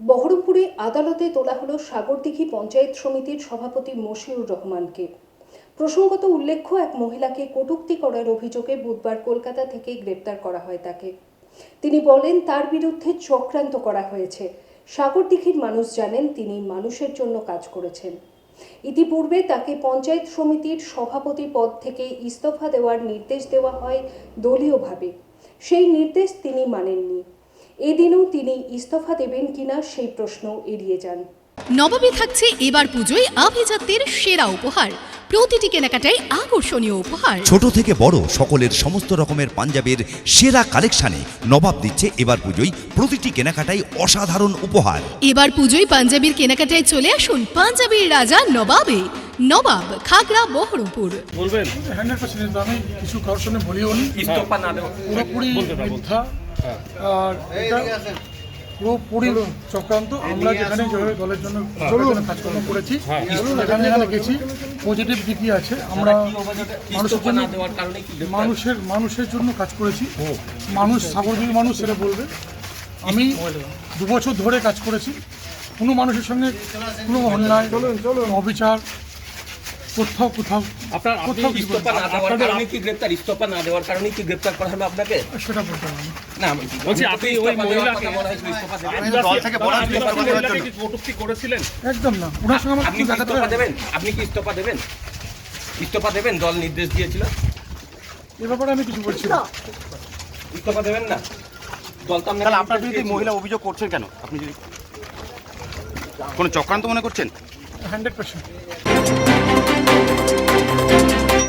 বহরমপুরে আদালতে তোলা হলো সাগরদিঘি পঞ্চায়েত সমিতির সভাপতি মশিউর রহমানকে। প্রসঙ্গত উল্লেখ্য, এক মহিলাকে কটূক্তি করার অভিযোগে বুধবার কলকাতা থেকে গ্রেপ্তার করা হয় তাকে। তিনি বলেন, তার বিরুদ্ধে চক্রান্ত করা হয়েছে। সাগরদিঘির মানুষ জানেন, তিনি মানুষের জন্য কাজ করেছেন। ইতিপূর্বে তাকে পঞ্চায়েত সমিতির সভাপতি পদ থেকে ইস্তফা দেওয়ার নির্দেশ দেওয়া হয় দলীয়ভাবে। সেই নির্দেশ তিনি মানেননি। এদিনও তিনি ইস্তফা দেবেন কিনা সেই প্রশ্ন এড়িয়ে যান। নবমী থাকছে এবার পুজোয় আভিজাত্যের সেরা উপহার। প্রতিটি কেনাকাটায় আকর্ষণীয় উপহার। ছোট থেকে বড় সকলের সমস্ত রকমের পাঞ্জাবের সেরা কালেকশানে নবাব দিচ্ছে এবার পুজোয় প্রতিটি কেনাকাটায় অসাধারণ উপহার। এবার পুজোয় পাঞ্জাবির কেনাকাটায় চলে আসুন পাঞ্জাবির রাজা নবাবে। নবাব খাগড়া বহরমপুর বলবেন? হান্ড্রেড পার্সেন্ট আমি কিছু কারোর সঙ্গে বলিও নি। ইস্তফা না পুরোপুরি মিথ্যা। আর এটা পুরোপুরি চক্রান্ত। আমরা যেখানে যেভাবে দলের জন্য দলের কাজকর্ম করেছি যেখানে যেখানে গেছি পজিটিভ দিকই আছে। আমরা মানুষের জন্য? মানুষের মানুষের জন্য কাজ করেছি। মানুষ সাগরদিঘির মানুষ সেটা বলবে। আমি দু বছর ধরে কাজ করেছি। কোনো মানুষের সঙ্গে কোনো অন্যায় অবিচার কোথাও কোথাও আপনার কোথাও ইস্তফা না দেওয়ার কারণে কি গ্রেপ্তার? ইস্তফা না দেওয়ার কারণে কি গ্রেপ্তার করা হবে আপনাকে? সেটা বলতে পারব না। না বলছি, আপনি ওই মহিলাকে-। দল থেকে বলা মহিলাকে কি কটূক্তি করেছিলেন? একদম না। ওনার সঙ্গে আপনি ইস্তফা দেবেন? আপনি কি ইস্তফা দেবেন? ইস্তফা দেবেন? দল নির্দেশ দিয়েছিল? এ ব্যাপারে আমি কিছু বলছি না। ইস্তফা দেবেন না? দল তো তাহলে আপনার বিরুদ্ধে মহিলা অভিযোগ করছেন কেন? আপনি যদি কোনো চক্রান্ত মনে করছেন? Hundred percent